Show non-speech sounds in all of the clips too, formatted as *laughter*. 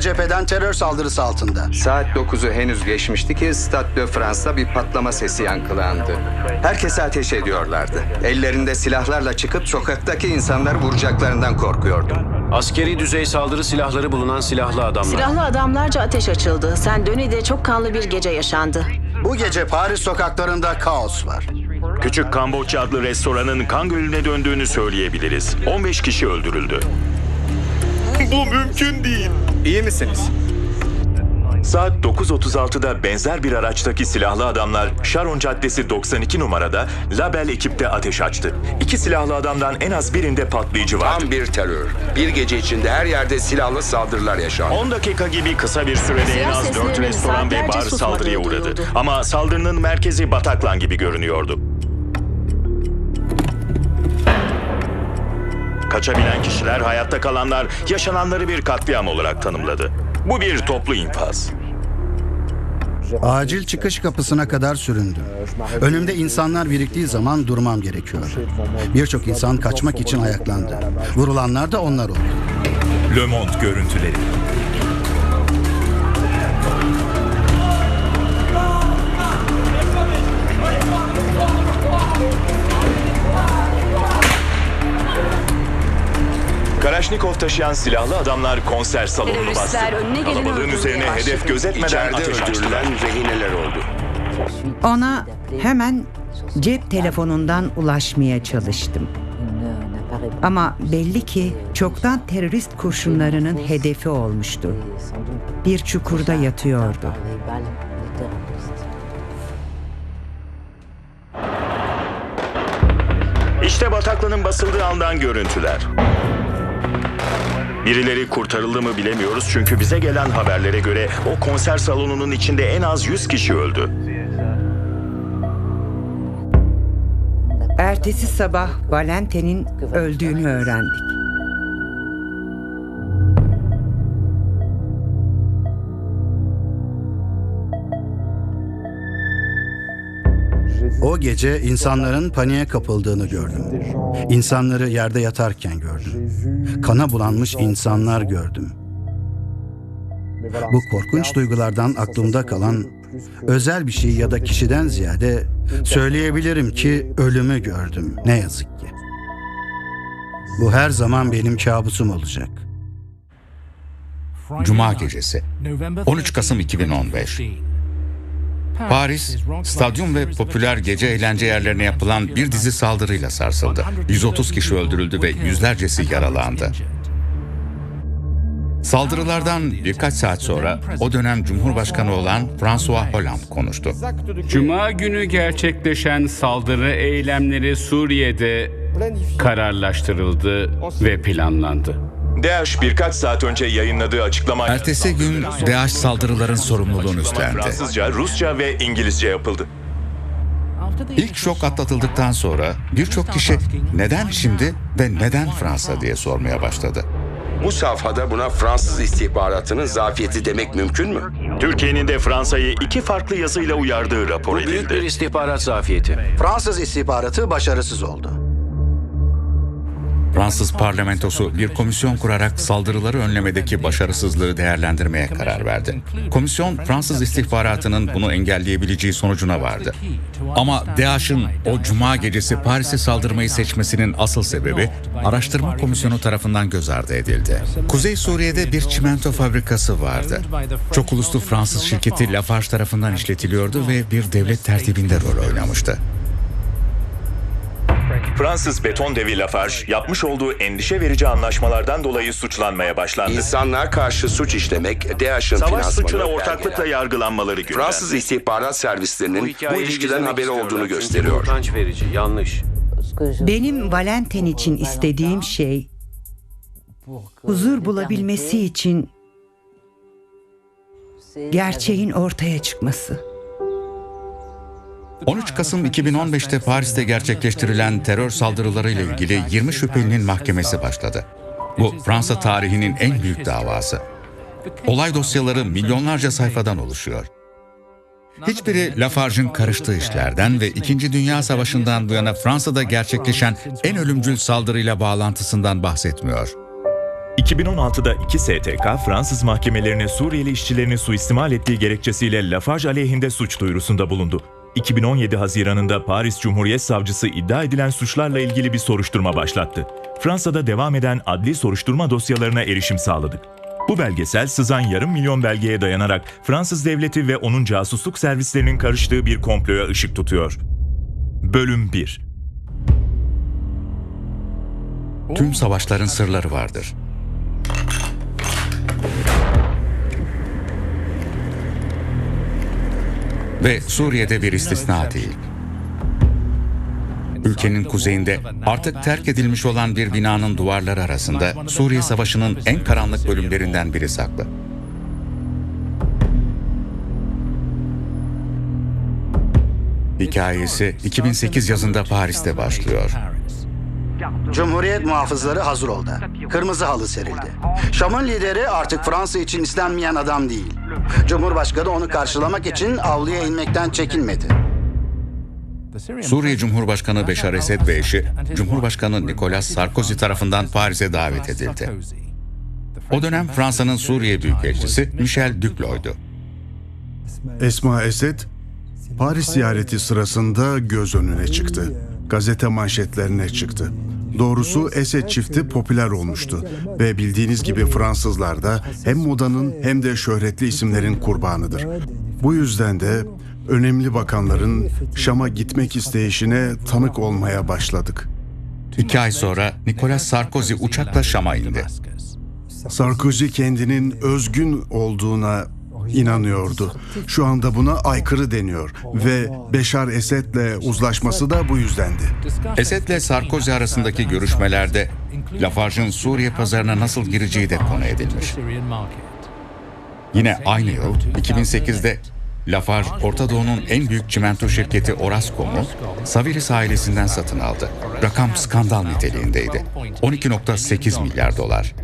Fransa cepheden terör saldırısı altında. Saat 9'u henüz geçmişti ki Stade de France'da bir patlama sesi yankılandı. Herkese ateş ediyorlardı. Ellerinde silahlarla çıkıp sokaktaki insanları vuracaklarından korkuyordum. Askeri düzey saldırı silahları bulunan silahlı adamlar. Silahlı adamlarca ateş açıldı. Saint-Denis'de çok kanlı bir gece yaşandı. Bu gece Paris sokaklarında kaos var. Küçük Kamboçya adlı restoranın kan gölüne döndüğünü söyleyebiliriz. 15 kişi öldürüldü. Bu mümkün değil. İyi misiniz? Saat 9.36'da benzer bir araçtaki silahlı adamlar Sharon Caddesi 92 numarada Label ekipte ateş açtı. İki silahlı adamdan en az birinde patlayıcı vardı. Tam bir terör. Bir gece içinde her yerde silahlı saldırılar yaşandı. 10 dakika gibi kısa bir sürede en az 4 seslerinin restoran ve bar saldırıya uğradı. duyuldu. Ama saldırının merkezi Bataklan gibi görünüyordu. Kaçabilen kişiler, hayatta kalanlar yaşananları bir katliam olarak tanımladı. Bu bir toplu infaz. Acil çıkış kapısına kadar süründüm. Önümde insanlar biriktiği zaman durmam gerekiyordu. Birçok insan kaçmak için ayaklandı. Vurulanlar da onlar oldu. Le Monde görüntüleri. Kalaşnikov taşıyan silahlı adamlar konser salonunu bastı. Teröristler önüne geleni Kalabalığın öldürmeye üzerine hedef gözetmeden İçeride ateş açtılar. öldürülen rehineler oldu. Ona hemen cep telefonundan ulaşmaya çalıştım. Ama belli ki çoktan terörist kurşunlarının hedefi olmuştu. Bir çukurda yatıyordu. İşte Bataklan'ın basıldığı andan görüntüler. Birileri kurtarıldı mı bilemiyoruz çünkü bize gelen haberlere göre o konser salonunun içinde en az 100 kişi öldü. Ertesi sabah Valentin'in öldüğünü öğrendik. O gece insanların paniğe kapıldığını gördüm. İnsanları yerde yatarken gördüm. Kana bulanmış insanlar gördüm. Bu korkunç duygulardan aklımda kalan özel bir şey ya da kişiden ziyade söyleyebilirim ki ölümü gördüm ne yazık ki. Bu her zaman benim kabusum olacak. Cuma gecesi 13 Kasım 2015 Paris, stadyum ve popüler gece eğlence yerlerine yapılan bir dizi saldırıyla sarsıldı. 130 kişi öldürüldü ve yüzlercesi yaralandı. Saldırılardan birkaç saat sonra o dönem Cumhurbaşkanı olan François Hollande konuştu. Cuma günü gerçekleşen saldırı eylemleri Suriye'de kararlaştırıldı ve planlandı. DAEŞ birkaç saat önce yayınladığı açıklama... Ertesi gün DAEŞ saldırıların sorumluluğunu üstlendi. Fransızca, Rusça ve İngilizce yapıldı. İlk şok atlatıldıktan sonra birçok kişi neden şimdi ve neden Fransa diye sormaya başladı. Bu safhada buna Fransız istihbaratının zafiyeti demek mümkün mü? Türkiye'nin de Fransa'yı iki farklı yazıyla uyardığı rapor Bu büyük bir edildi. istihbarat zafiyeti. Fransız istihbaratı başarısız oldu. Fransız parlamentosu bir komisyon kurarak saldırıları önlemedeki başarısızlığı değerlendirmeye karar verdi. Komisyon Fransız istihbaratının bunu engelleyebileceği sonucuna vardı. Ama DAEŞ'ın o cuma gecesi Paris'e saldırmayı seçmesinin asıl sebebi araştırma komisyonu tarafından göz ardı edildi. Kuzey Suriye'de bir çimento fabrikası vardı. Çok uluslu Fransız şirketi Lafarge tarafından işletiliyordu ve bir devlet tertibinde rol oynamıştı. Fransız beton devi Lafarge yapmış olduğu endişe verici anlaşmalardan dolayı suçlanmaya başlandı. İnsanlığa karşı suç işlemek, DAEŞ'in Savaş finansmanı suçuna belgeler. ortaklıkla yargılanmaları gündemde. Fransız istihbarat servislerinin bu, hikayeyi ilişkiden haberi olduğunu gösteriyor. utanç verici, yanlış. Benim Valentin için istediğim şey huzur bulabilmesi için gerçeğin ortaya çıkması. 13 Kasım 2015'te Paris'te gerçekleştirilen terör saldırılarıyla ilgili 20 şüphelinin mahkemesi başladı. Bu Fransa tarihinin en büyük davası. Olay dosyaları milyonlarca sayfadan oluşuyor. Hiçbiri Lafarge'ın karıştığı işlerden ve İkinci Dünya Savaşı'ndan bu yana Fransa'da gerçekleşen en ölümcül saldırıyla bağlantısından bahsetmiyor. 2016'da iki STK Fransız mahkemelerine Suriyeli işçilerini suistimal ettiği gerekçesiyle Lafarge aleyhinde suç duyurusunda bulundu. 2017 Haziran'ında Paris Cumhuriyet Savcısı iddia edilen suçlarla ilgili bir soruşturma başlattı. Fransa'da devam eden adli soruşturma dosyalarına erişim sağladık. Bu belgesel sızan yarım milyon belgeye dayanarak Fransız devleti ve onun casusluk servislerinin karıştığı bir komploya ışık tutuyor. Bölüm 1 Tüm savaşların sırları vardır. Ve Suriye'de bir istisna değil. Ülkenin kuzeyinde artık terk edilmiş olan bir binanın duvarları arasında Suriye Savaşı'nın en karanlık bölümlerinden biri saklı. Hikayesi 2008 yazında Paris'te başlıyor. Cumhuriyet muhafızları hazır oldu. Kırmızı halı serildi. Şam'ın lideri artık Fransa için istenmeyen adam değil. Cumhurbaşkanı onu karşılamak için avluya inmekten çekinmedi. Suriye Cumhurbaşkanı Beşar Esed ve eşi Cumhurbaşkanı Nicolas Sarkozy tarafından Paris'e davet edildi. O dönem Fransa'nın Suriye Büyükelçisi Michel Duclo'ydu. Esma Esed, Paris ziyareti sırasında göz önüne çıktı. Gazete manşetlerine çıktı. Doğrusu Esed çifti popüler olmuştu ve bildiğiniz gibi Fransızlar da hem modanın hem de şöhretli isimlerin kurbanıdır. Bu yüzden de önemli bakanların Şam'a gitmek isteyişine tanık olmaya başladık. İki ay sonra Nicolas Sarkozy uçakla Şam'a indi. Sarkozy kendinin özgün olduğuna inanıyordu. Şu anda buna aykırı deniyor ve Beşar Esed'le uzlaşması da bu yüzdendi. Esed'le Sarkozy arasındaki görüşmelerde Lafarge'ın Suriye pazarına nasıl gireceği de konu edilmiş. Yine aynı yıl 2008'de Lafarge, Orta Doğu'nun en büyük çimento şirketi Orascom'u Saviris ailesinden satın aldı. Rakam skandal niteliğindeydi. 12.8 milyar dolar.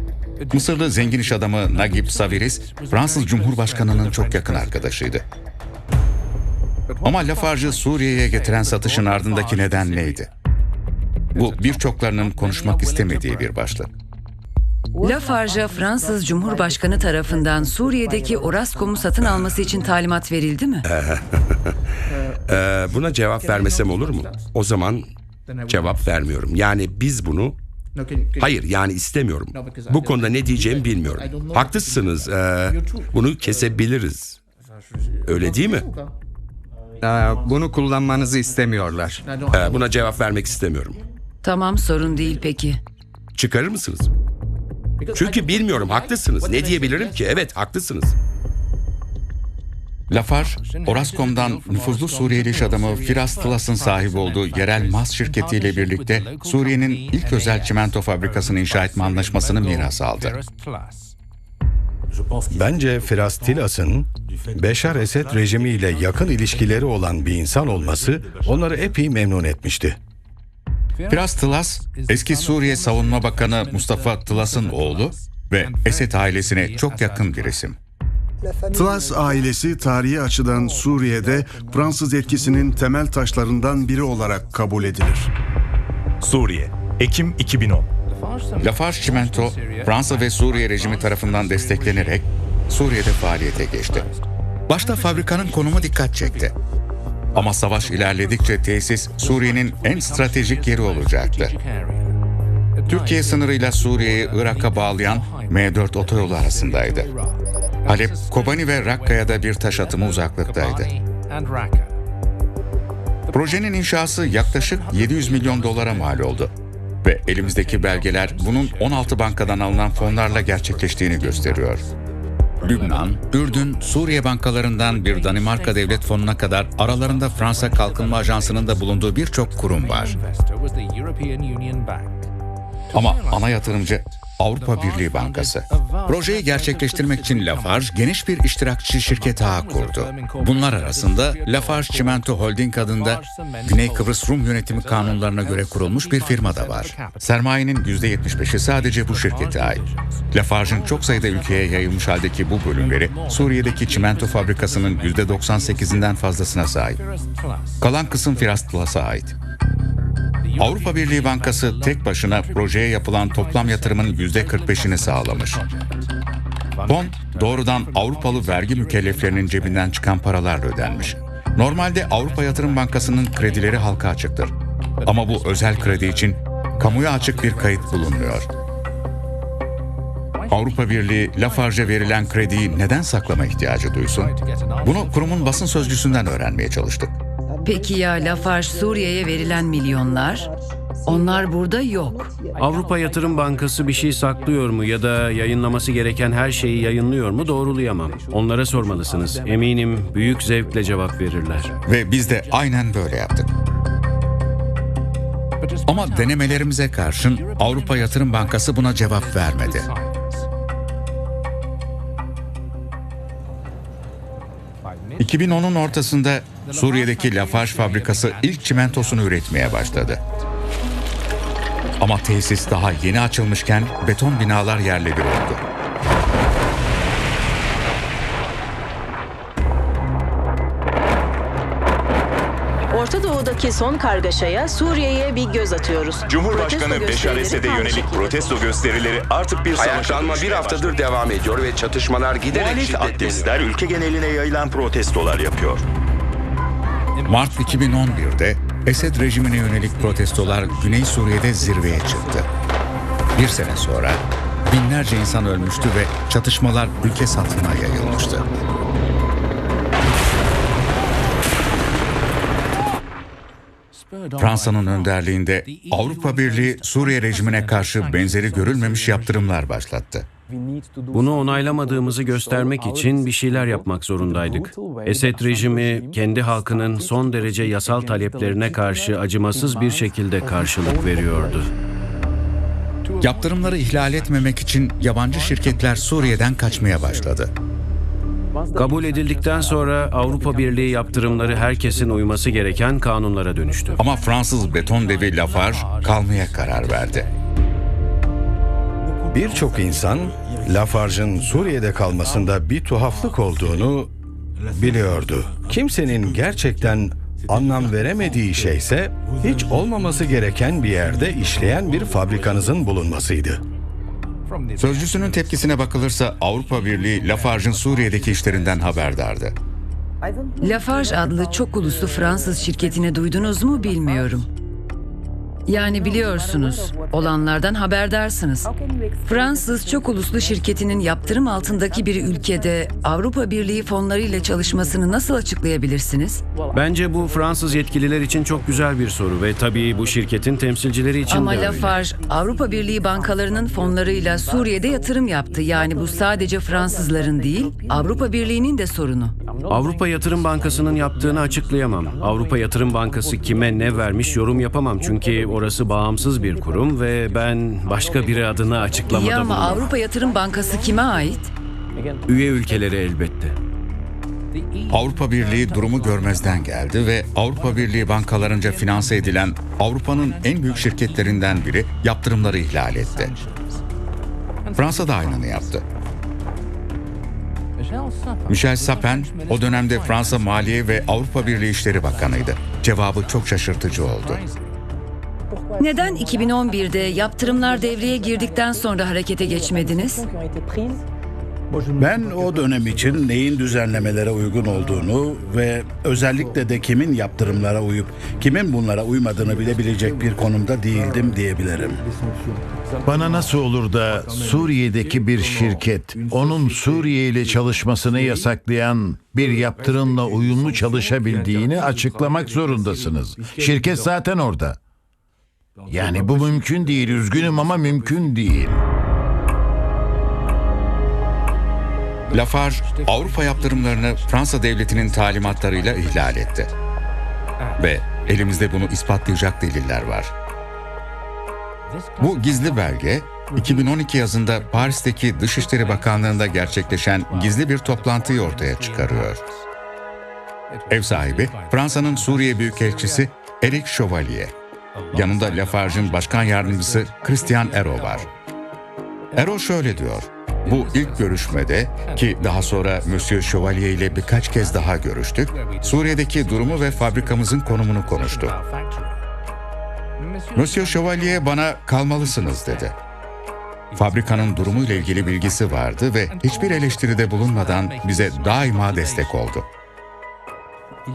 Mısırlı zengin iş adamı Nagib Saviris, Fransız Cumhurbaşkanı'nın çok yakın arkadaşıydı. Ama Lafarge'ı Suriye'ye getiren satışın ardındaki neden neydi? Bu birçoklarının konuşmak istemediği bir başlık. Lafarge'a Fransız Cumhurbaşkanı tarafından Suriye'deki Orascom'u satın alması için talimat verildi mi? *laughs* Ee, buna cevap vermesem olur mu? O zaman cevap vermiyorum. Yani biz bunu Hayır yani istemiyorum. Bu konuda ne diyeceğimi bilmiyorum. Haklısınız. ee, bunu kesebiliriz. Öyle değil mi? Bunu kullanmanızı istemiyorlar. Ee, buna cevap vermek istemiyorum. Tamam sorun değil peki. Çıkarır mısınız? Çünkü bilmiyorum. Haklısınız. Ne diyebilirim ki? Evet haklısınız. Lafarge, Orascom'dan nüfuzlu Suriyeli iş adamı Firas Tlas'ın sahibi olduğu yerel MAS şirketiyle birlikte Suriye'nin ilk özel çimento fabrikasını inşa etme anlaşmasını miras aldı. Bence Firas Tilas'ın Beşar Esed rejimiyle yakın ilişkileri olan bir insan olması onları epey memnun etmişti. Firas Tlas, eski Suriye Savunma Bakanı Mustafa Tlas'ın oğlu ve Esed ailesine çok yakın bir isim. Tlas ailesi tarihi açıdan Suriye'de Fransız etkisinin temel taşlarından biri olarak kabul edilir. Suriye, Ekim 2010 Lafarge Çimento, Fransa ve Suriye rejimi tarafından desteklenerek Suriye'de faaliyete geçti. Başta fabrikanın konumu dikkat çekti. Ama savaş ilerledikçe tesis Suriye'nin en stratejik yeri olacaktı. Türkiye sınırıyla Suriye'yi Irak'a bağlayan M4 otoyolu arasındaydı. Halep, Kobani ve Rakka'ya da bir taş atımı uzaklıktaydı. Projenin inşası yaklaşık 700 milyon dolara mal oldu. Ve elimizdeki belgeler bunun 16 bankadan alınan fonlarla gerçekleştiğini gösteriyor. Lübnan, Ürdün, Suriye bankalarından bir Danimarka devlet fonuna kadar aralarında Fransa Kalkınma Ajansı'nın da bulunduğu birçok kurum var. Ama ana yatırımcı Avrupa Birliği Bankası. Projeyi gerçekleştirmek için Lafarge geniş bir iştirakçı şirket ağı kurdu. Bunlar arasında Lafarge Çimento Holding adında Güney Kıbrıs Rum Yönetimi kanunlarına göre kurulmuş bir firma da var. Sermayenin %75'i sadece bu şirkete ait. Lafarge'ın çok sayıda ülkeye yayılmış haldeki bu bölümleri Suriye'deki çimento fabrikasının %98'inden fazlasına sahip. Kalan kısım Firas Tlas'a ait. Avrupa Birliği Bankası tek başına projeye yapılan toplam yatırımın %45'ini sağlamış. Fon doğrudan Avrupalı vergi mükelleflerinin cebinden çıkan paralarla ödenmiş. Normalde Avrupa Yatırım Bankası'nın kredileri halka açıktır. Ama bu özel kredi için kamuya açık bir kayıt bulunmuyor. Avrupa Birliği Lafarge'e verilen krediyi neden saklama ihtiyacı duysun? Bunu kurumun basın sözcüsünden öğrenmeye çalıştık. Peki ya Lafarge Suriye'ye verilen milyonlar? Onlar burada yok. Avrupa Yatırım Bankası bir şey saklıyor mu ya da yayınlaması gereken her şeyi yayınlıyor mu doğrulayamam. Onlara sormalısınız. Eminim büyük zevkle cevap verirler. Ve biz de aynen böyle yaptık. Ama denemelerimize karşın Avrupa Yatırım Bankası buna cevap vermedi. ...2010'un ortasında Suriye'deki Lafarge fabrikası ilk çimentosunu üretmeye başladı. Ama tesis daha yeni açılmışken beton binalar yerle bir oldu. Orta Doğu'daki son kargaşaya Suriye'ye bir göz atıyoruz. Cumhurbaşkanı Beşar Esed'e yönelik protesto gösterileri artık bir savaşa Ayaklanma bir dönüşmeye haftadır başladı. devam ediyor ve çatışmalar giderek Muhalif şiddetleniyor. aktivistler ülke geneline yayılan protestolar yapıyor. Mart 2011'de Esed rejimine yönelik protestolar Güney Suriye'de zirveye çıktı. Bir sene sonra binlerce insan ölmüştü ve çatışmalar ülke satına yayılmıştı. Fransa'nın önderliğinde Avrupa Birliği Suriye rejimine karşı benzeri görülmemiş yaptırımlar başlattı. Bunu onaylamadığımızı göstermek için bir şeyler yapmak zorundaydık. Esed rejimi kendi halkının son derece yasal taleplerine karşı acımasız bir şekilde karşılık veriyordu. Yaptırımları ihlal etmemek için yabancı şirketler Suriye'den kaçmaya başladı. Kabul edildikten sonra Avrupa Birliği yaptırımları herkesin uyması gereken kanunlara dönüştü. Ama Fransız beton devi Lafarge kalmaya karar verdi. Birçok insan Lafarge'ın Suriye'de kalmasında bir tuhaflık olduğunu biliyordu. Kimsenin gerçekten anlam veremediği şeyse hiç olmaması gereken bir yerde işleyen bir fabrikanızın bulunmasıydı. Sözcüsünün tepkisine bakılırsa Avrupa Birliği Lafarge'ın Suriye'deki işlerinden haberdardı. Lafarge adlı çok uluslu Fransız şirketini duydunuz mu bilmiyorum. Yani biliyorsunuz, olanlardan haberdarsınız. Fransız çok uluslu şirketinin yaptırım altındaki bir ülkede Avrupa Birliği fonlarıyla çalışmasını nasıl açıklayabilirsiniz? Bence bu Fransız yetkililer için çok güzel bir soru ve tabii bu şirketin temsilcileri için Ama de öyle. Lafarge, Avrupa Birliği bankalarının fonlarıyla Suriye'de yatırım yaptı. Yani bu sadece Fransızların değil, Avrupa Birliği'nin de sorunu. Avrupa Yatırım Bankası'nın yaptığını açıklayamam. Avrupa Yatırım Bankası kime ne vermiş yorum yapamam çünkü orası bağımsız bir kurum ve ben başka biri adına açıklamada İyi ama bulunamam. Avrupa Yatırım Bankası kime ait? Üye ülkeleri elbette. Avrupa Birliği durumu görmezden geldi ve Avrupa Birliği bankalarınca finanse edilen Avrupa'nın en büyük şirketlerinden biri yaptırımları ihlal etti. Fransa da aynını yaptı. Michel Sapin o dönemde Fransa Maliye ve Avrupa Birliği İşleri Bakanıydı. Cevabı çok şaşırtıcı oldu. Neden 2011'de yaptırımlar devreye girdikten sonra harekete geçmediniz? Ben o dönem için neyin düzenlemelere uygun olduğunu ve özellikle de kimin yaptırımlara uyup kimin bunlara uymadığını bilebilecek bir konumda değildim diyebilirim. Bana nasıl olur da Suriye'deki bir şirket onun Suriye ile çalışmasını yasaklayan bir yaptırımla uyumlu çalışabildiğini açıklamak zorundasınız. Şirket zaten orada. Yani bu mümkün değil, üzgünüm ama mümkün değil. Lafarge Avrupa yaptırımlarını Fransa devletinin talimatlarıyla ihlal etti. Ve elimizde bunu ispatlayacak deliller var. Bu gizli belge 2012 yazında Paris'teki Dışişleri Bakanlığı'nda gerçekleşen gizli bir toplantıyı ortaya çıkarıyor. Ev sahibi Fransa'nın Suriye Büyükelçisi Eric Chevalier. Yanında Lafarge'ın başkan yardımcısı Christian Ero var. Ero şöyle diyor. Bu ilk görüşmede ki daha sonra Monsieur Chevalier ile birkaç kez daha görüştük, Suriye'deki durumu ve fabrikamızın konumunu konuştu. Monsieur Chevalier bana kalmalısınız dedi. Fabrikanın durumuyla ilgili bilgisi vardı ve hiçbir eleştiride bulunmadan bize daima destek oldu.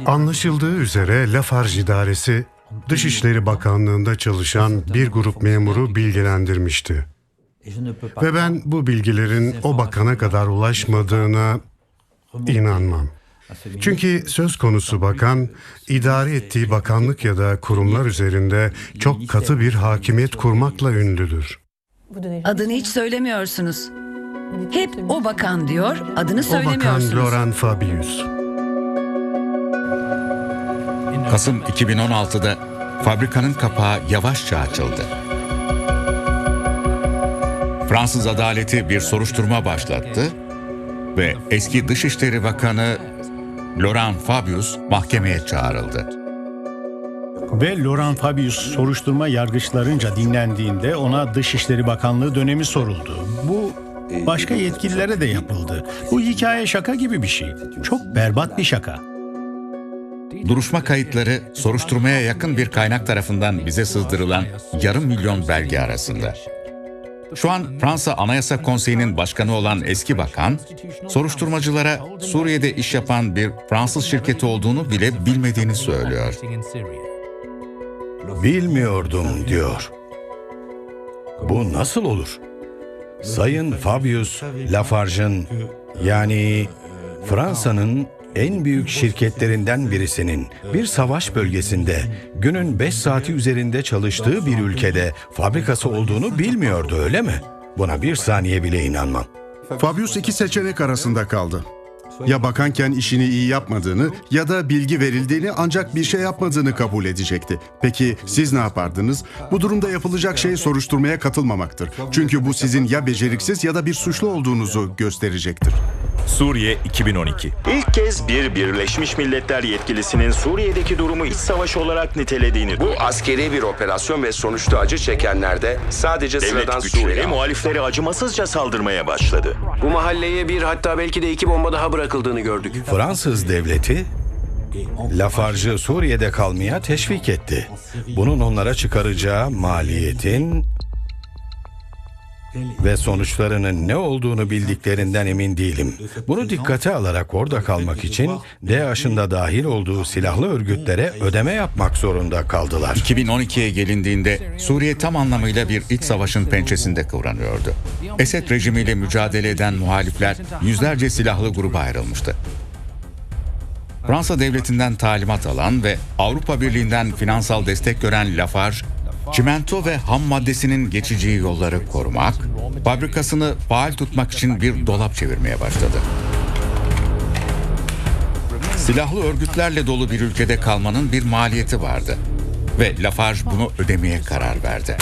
Anlaşıldığı üzere Lafarge İdaresi, Dışişleri Bakanlığı'nda çalışan bir grup memuru bilgilendirmişti. Ve ben bu bilgilerin o bakana kadar ulaşmadığına inanmam. Çünkü söz konusu bakan, idare ettiği bakanlık ya da kurumlar üzerinde çok katı bir hakimiyet kurmakla ünlüdür. Adını hiç söylemiyorsunuz. Hep o bakan diyor, adını O bakan söylemiyorsunuz. Laurent Fabius. Kasım 2016'da fabrikanın kapağı yavaşça açıldı. Fransız adaleti bir soruşturma başlattı ve eski Dışişleri Bakanı Laurent Fabius mahkemeye çağrıldı. Ve Laurent Fabius soruşturma yargıçlarınca dinlendiğinde ona Dışişleri Bakanlığı dönemi soruldu. Bu başka yetkililere de yapıldı. Bu hikaye şaka gibi bir şey. Çok berbat bir şaka. Duruşma kayıtları soruşturmaya yakın bir kaynak tarafından bize sızdırılan yarım milyon belge arasında. Şu an Fransa Anayasa Konseyi'nin başkanı olan eski bakan, soruşturmacılara Suriye'de iş yapan bir Fransız şirketi olduğunu bile bilmediğini söylüyor. Bilmiyordum diyor. Bu nasıl olur? Sayın Fabius Lafarge'ın yani Fransa'nın en büyük şirketlerinden birisinin bir savaş bölgesinde günün 5 saati üzerinde çalıştığı bir ülkede fabrikası olduğunu bilmiyordu öyle mi? Buna bir saniye bile inanmam. Fabius iki seçenek arasında kaldı. Ya bakanken işini iyi yapmadığını ya da bilgi verildiğini ancak bir şey yapmadığını kabul edecekti. Peki siz ne yapardınız? Bu durumda yapılacak şey soruşturmaya katılmamaktır. Çünkü bu sizin ya beceriksiz ya da bir suçlu olduğunuzu gösterecektir. Suriye 2012 İlk kez bir Birleşmiş Milletler yetkilisinin Suriye'deki durumu iç savaş olarak nitelediğini Bu askeri bir operasyon ve sonuçta acı çekenler de sadece sıradan Devlet güçleri Suriye. muhaliflere acımasızca saldırmaya başladı. Bu mahalleye bir hatta belki de iki bomba daha bırakıldığını gördük. Fransız devleti Lafarge'ı Suriye'de kalmaya teşvik etti. Bunun onlara çıkaracağı maliyetin ve sonuçlarının ne olduğunu bildiklerinden emin değilim. Bunu dikkate alarak orada kalmak için DAEŞ'ın da dahil olduğu silahlı örgütlere ödeme yapmak zorunda kaldılar. 2012'ye gelindiğinde Suriye tam anlamıyla bir iç savaşın pençesinde kıvranıyordu. Esed rejimiyle mücadele eden muhalifler yüzlerce silahlı gruba ayrılmıştı. Fransa devletinden talimat alan ve Avrupa Birliği'nden finansal destek gören Lafarge, çimento ve ham maddesinin geçici yolları korumak, fabrikasını faal tutmak için bir dolap çevirmeye başladı. Silahlı örgütlerle dolu bir ülkede kalmanın bir maliyeti vardı ve Lafarge bunu ödemeye karar verdi.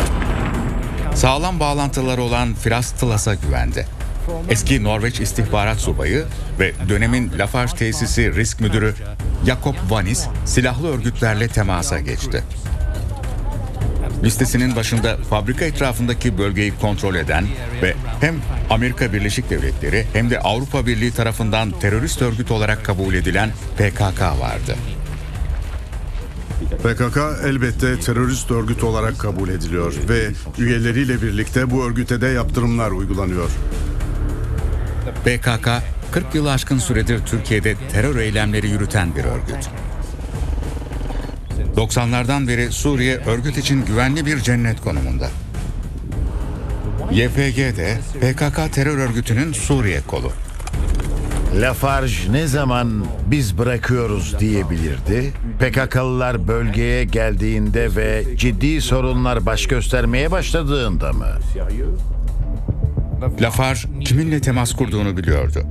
Sağlam bağlantıları olan Firas Tlas'a güvendi. Eski Norveç istihbarat subayı ve dönemin Lafarge tesisi risk müdürü Jakob Vanis silahlı örgütlerle temasa geçti. Listesinin başında fabrika etrafındaki bölgeyi kontrol eden ve hem Amerika Birleşik Devletleri hem de Avrupa Birliği tarafından terörist örgüt olarak kabul edilen PKK vardı. PKK elbette terörist örgüt olarak kabul ediliyor ve üyeleriyle birlikte bu örgüte de yaptırımlar uygulanıyor. PKK 40 yılı aşkın süredir Türkiye'de terör eylemleri yürüten bir örgüt. 90'lardan beri Suriye örgüt için güvenli bir cennet konumunda. YPG de PKK terör örgütünün Suriye kolu. Lafarge ne zaman biz bırakıyoruz diyebilirdi. PKK'lılar bölgeye geldiğinde ve ciddi sorunlar baş göstermeye başladığında mı? Lafarge kiminle temas kurduğunu biliyordu.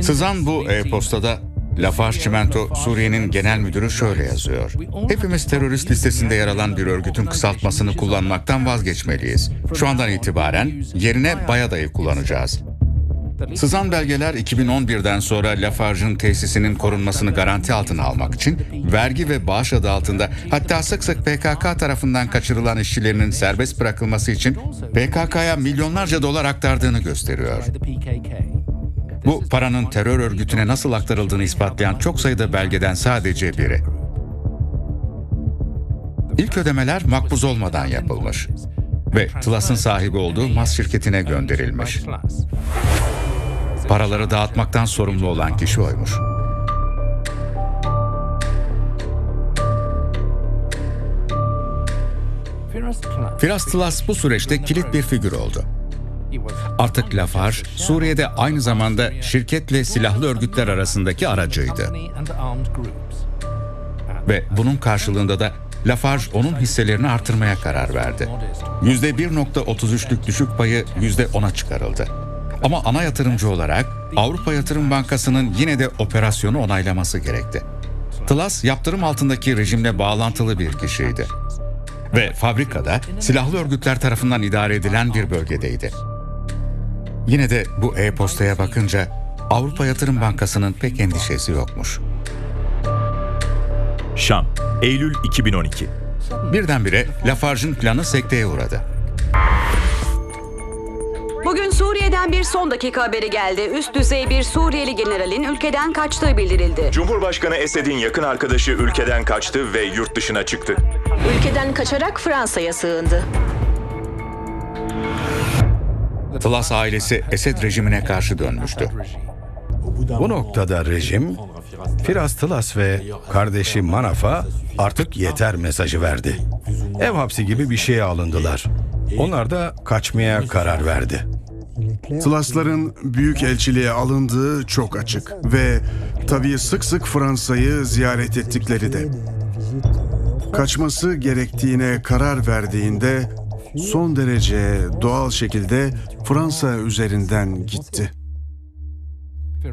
Sızan bu e-postada Lafarge Çimento Suriye'nin genel müdürü şöyle yazıyor. Hepimiz terörist listesinde yer alan bir örgütün kısaltmasını kullanmaktan vazgeçmeliyiz. Şu andan itibaren yerine Bayada'yı kullanacağız. Sızan belgeler 2011'den sonra Lafarge'ın tesisinin korunmasını garanti altına almak için vergi ve bağış adı altında hatta sık sık PKK tarafından kaçırılan işçilerinin serbest bırakılması için PKK'ya milyonlarca dolar aktardığını gösteriyor. Bu paranın terör örgütüne nasıl aktarıldığını ispatlayan çok sayıda belgeden sadece biri. İlk ödemeler makbuz olmadan yapılmış ve Tlas'ın sahibi olduğu Mas şirketine gönderilmiş. Paraları dağıtmaktan sorumlu olan kişi oymuş. Firas Tlas bu süreçte kilit bir figür oldu. Artık Lafarge, Suriye'de aynı zamanda şirketle silahlı örgütler arasındaki aracıydı. Ve bunun karşılığında da Lafarge onun hisselerini artırmaya karar verdi. %1.33'lük düşük payı %10'a çıkarıldı. Ama ana yatırımcı olarak Avrupa Yatırım Bankası'nın yine de operasyonu onaylaması gerekti. Tlas yaptırım altındaki rejimle bağlantılı bir kişiydi. Ve fabrikada silahlı örgütler tarafından idare edilen bir bölgedeydi. Yine de bu e-postaya bakınca Avrupa Yatırım Bankası'nın pek endişesi yokmuş. Şam, Eylül 2012. Birdenbire Lafarge'ın planı sekteye uğradı. Bugün Suriye'den bir son dakika haberi geldi. Üst düzey bir Suriyeli generalin ülkeden kaçtığı bildirildi. Cumhurbaşkanı Esed'in yakın arkadaşı ülkeden kaçtı ve yurt dışına çıktı. Ülkeden kaçarak Fransa'ya sığındı. Tlas ailesi Esed rejimine karşı dönmüştü. Bu noktada rejim, Firas Tlas ve kardeşi Manaf'a artık yeter mesajı verdi. Ev hapsi gibi bir şeye alındılar. Onlar da kaçmaya karar verdi. Tlasların büyük elçiliğe alındığı çok açık ve tabii sık sık Fransa'yı ziyaret ettikleri de. Kaçması gerektiğine karar verdiğinde son derece doğal şekilde Fransa üzerinden gitti.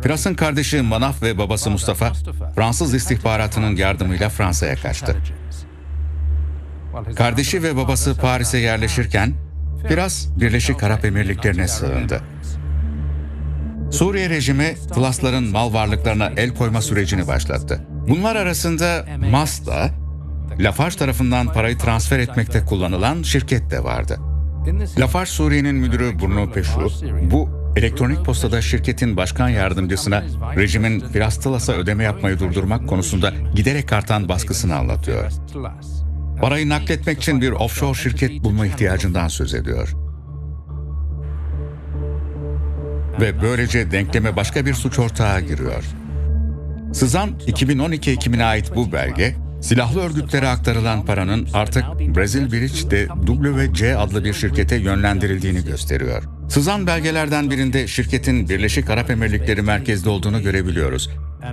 Firas'ın kardeşi Manaf ve babası Mustafa, Fransız istihbaratının yardımıyla Fransa'ya kaçtı. Kardeşi ve babası Paris'e yerleşirken, Firas Birleşik Arap Emirlikleri'ne sığındı. Suriye rejimi Tlasların mal varlıklarına el koyma sürecini başlattı. Bunlar arasında Mas'la, Lafarge tarafından parayı transfer etmekte kullanılan şirket de vardı. Lafarge Suriye'nin müdürü Bruno Peşu, bu elektronik postada şirketin başkan yardımcısına rejimin Firas Tlas'a ödeme yapmayı durdurmak konusunda giderek artan baskısını anlatıyor. Parayı nakletmek için bir offshore şirket bulma ihtiyacından söz ediyor. Ve böylece denkleme başka bir suç ortağı giriyor. Sızan 2012 ekimine ait bu belge, silahlı örgütlere aktarılan paranın artık Brazil Bridge'de WC adlı bir şirkete yönlendirildiğini gösteriyor. Sızan belgelerden birinde şirketin Birleşik Arap Emirlikleri merkezde olduğunu görebiliyoruz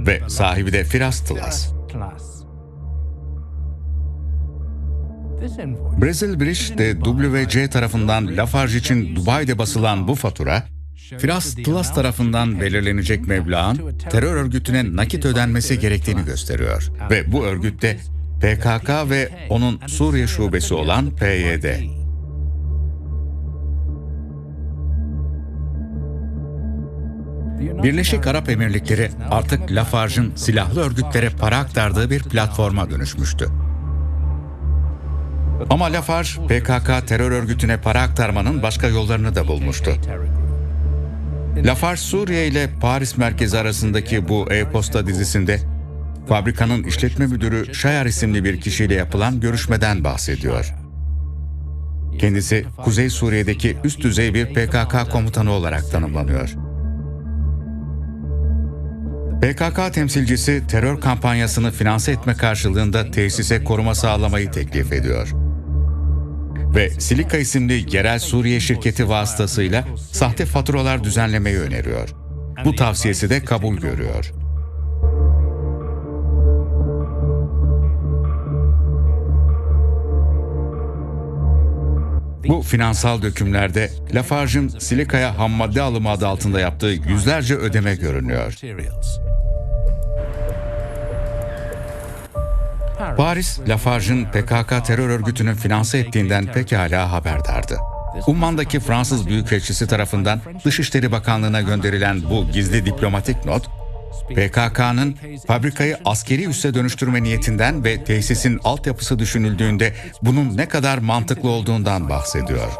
ve sahibi de Firas Tlas. Brazil Bridge'de WC tarafından Lafarge için Dubai'de basılan bu fatura, Firas Tlas tarafından belirlenecek meblağın terör örgütüne nakit ödenmesi gerektiğini gösteriyor. Ve bu örgütte PKK ve onun Suriye şubesi olan PYD. Birleşik Arap Emirlikleri artık Lafarge'ın silahlı örgütlere para aktardığı bir platforma dönüşmüştü. Ama Lafarge, PKK terör örgütüne para aktarmanın başka yollarını da bulmuştu. Lafarge, Suriye ile Paris merkezi arasındaki bu e-posta dizisinde fabrikanın işletme müdürü Şayar isimli bir kişiyle yapılan görüşmeden bahsediyor. Kendisi Kuzey Suriye'deki üst düzey bir PKK komutanı olarak tanımlanıyor. PKK temsilcisi terör kampanyasını finanse etme karşılığında tesise koruma sağlamayı teklif ediyor. Ve Silika isimli yerel Suriye şirketi vasıtasıyla sahte faturalar düzenlemeyi öneriyor. Bu tavsiyesi de kabul görüyor. Bu finansal dökümlerde Lafarge'ın Silika'ya ham madde alımı adı altında yaptığı yüzlerce ödeme görünüyor. Paris, Lafarge'ın PKK terör örgütünün finanse ettiğinden pekala haberdardı. Umman'daki Fransız Büyükelçisi tarafından Dışişleri Bakanlığı'na gönderilen bu gizli diplomatik not, PKK'nın fabrikayı askeri üsse dönüştürme niyetinden ve tesisin altyapısı düşünüldüğünde bunun ne kadar mantıklı olduğundan bahsediyor.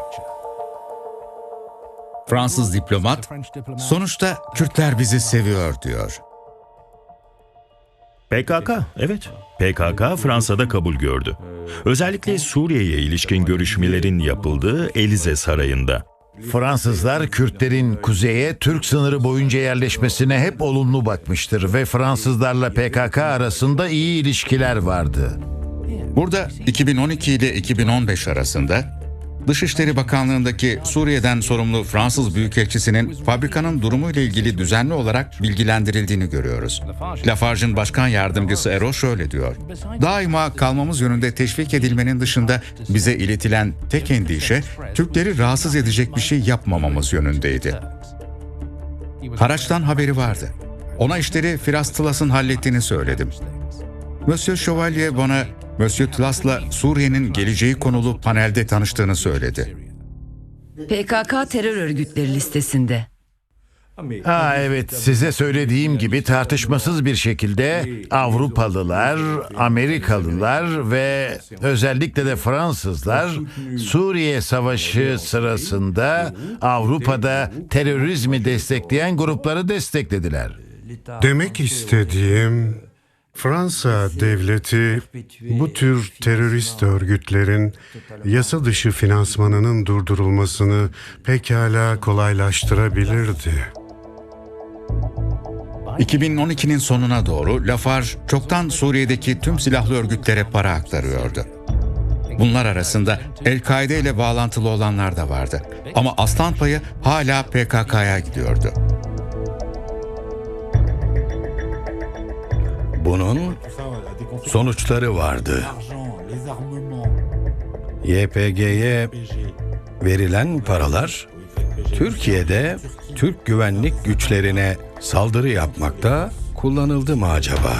Fransız diplomat, sonuçta Kürtler bizi seviyor diyor. PKK, evet. PKK Fransa'da kabul gördü. Özellikle Suriye'ye ilişkin görüşmelerin yapıldığı Elize Sarayı'nda. Fransızlar Kürtlerin kuzeye Türk sınırı boyunca yerleşmesine hep olumlu bakmıştır ve Fransızlarla PKK arasında iyi ilişkiler vardı. Burada 2012 ile 2015 arasında Dışişleri Bakanlığı'ndaki Suriye'den sorumlu Fransız Büyükelçisi'nin fabrikanın durumuyla ilgili düzenli olarak bilgilendirildiğini görüyoruz. Lafarge'ın başkan yardımcısı Ero şöyle diyor. Daima kalmamız yönünde teşvik edilmenin dışında bize iletilen tek endişe Türkleri rahatsız edecek bir şey yapmamamız yönündeydi. Haraçtan haberi vardı. Ona işleri Firas Tlas'ın hallettiğini söyledim. Monsieur Chevalier bana Monsieur Tlas'la Suriye'nin geleceği konulu panelde tanıştığını söyledi. PKK terör örgütleri listesinde. Ha evet size söylediğim gibi tartışmasız bir şekilde Avrupalılar, Amerikalılar ve özellikle de Fransızlar Suriye Savaşı sırasında Avrupa'da terörizmi destekleyen grupları desteklediler. Demek istediğim Fransa devleti bu tür terörist örgütlerin yasa dışı finansmanının durdurulmasını pekala kolaylaştırabilirdi. 2012'nin sonuna doğru Lafarge çoktan Suriye'deki tüm silahlı örgütlere para aktarıyordu. Bunlar arasında El-Kaide ile bağlantılı olanlar da vardı. Ama aslan payı hala PKK'ya gidiyordu. Bunun sonuçları vardı. YPG'ye verilen paralar Türkiye'de Türk güvenlik güçlerine saldırı yapmakta kullanıldı mı acaba?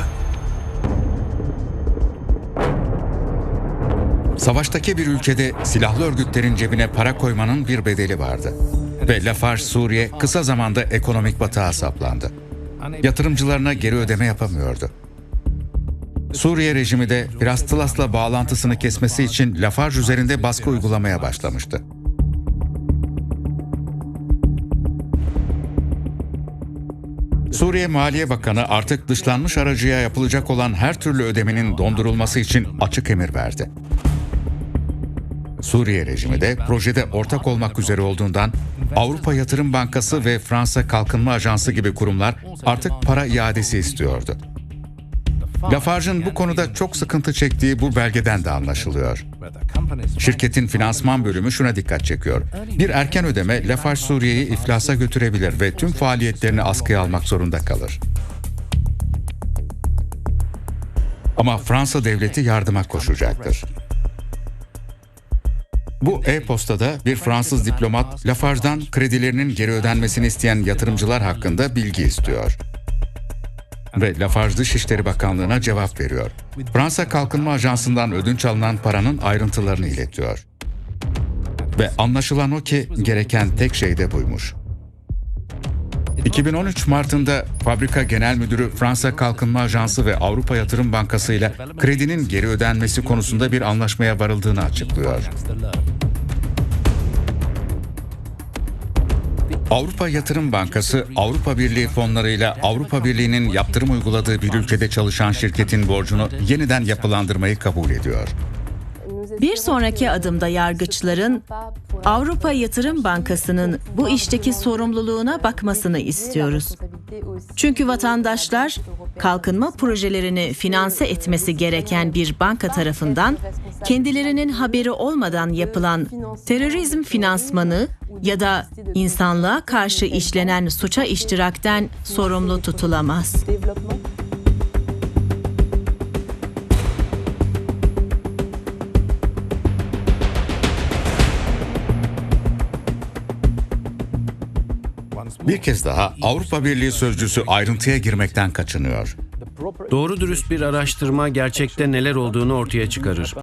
Savaştaki bir ülkede silahlı örgütlerin cebine para koymanın bir bedeli vardı. Ve Lafarge Suriye kısa zamanda ekonomik batağa saplandı. Yatırımcılarına geri ödeme yapamıyordu. Suriye rejimi de Firas Tlas'la bağlantısını kesmesi için Lafarge üzerinde baskı uygulamaya başlamıştı. Suriye Maliye Bakanı artık dışlanmış aracıya yapılacak olan her türlü ödemenin dondurulması için açık emir verdi. Suriye rejimi de projede ortak olmak üzere olduğundan Avrupa Yatırım Bankası ve Fransa Kalkınma Ajansı gibi kurumlar artık para iadesi istiyordu. Lafarge'ın bu konuda çok sıkıntı çektiği bu belgeden de anlaşılıyor. Şirketin finansman bölümü şuna dikkat çekiyor. Bir erken ödeme Lafarge Suriye'yi iflasa götürebilir ve tüm faaliyetlerini askıya almak zorunda kalır. Ama Fransa devleti yardıma koşacaktır. Bu e-postada bir Fransız diplomat Lafarge'dan kredilerinin geri ödenmesini isteyen yatırımcılar hakkında bilgi istiyor. Ve Lafarge Dışişleri Bakanlığı'na cevap veriyor. Fransa Kalkınma Ajansı'ndan ödünç alınan paranın ayrıntılarını iletiyor. Ve anlaşılan o ki gereken tek şey de buymuş. 2013 Mart'ında fabrika genel müdürü Fransa Kalkınma Ajansı ve Avrupa Yatırım Bankası ile kredinin geri ödenmesi konusunda bir anlaşmaya varıldığını açıklıyor. Avrupa Yatırım Bankası, Avrupa Birliği fonlarıyla Avrupa Birliği'nin yaptırım uyguladığı bir ülkede çalışan şirketin borcunu yeniden yapılandırmayı kabul ediyor. Bir sonraki adımda yargıçların Avrupa Yatırım Bankası'nın bu işteki sorumluluğuna bakmasını istiyoruz. Çünkü vatandaşlar kalkınma projelerini finanse etmesi gereken bir banka tarafından kendilerinin haberi olmadan yapılan terörizm finansmanı ya da insanlığa karşı işlenen suça iştirakten sorumlu tutulamaz. Bir kez daha Avrupa Birliği sözcüsü ayrıntıya girmekten kaçınıyor. Doğru dürüst bir araştırma gerçekte neler olduğunu ortaya çıkarır.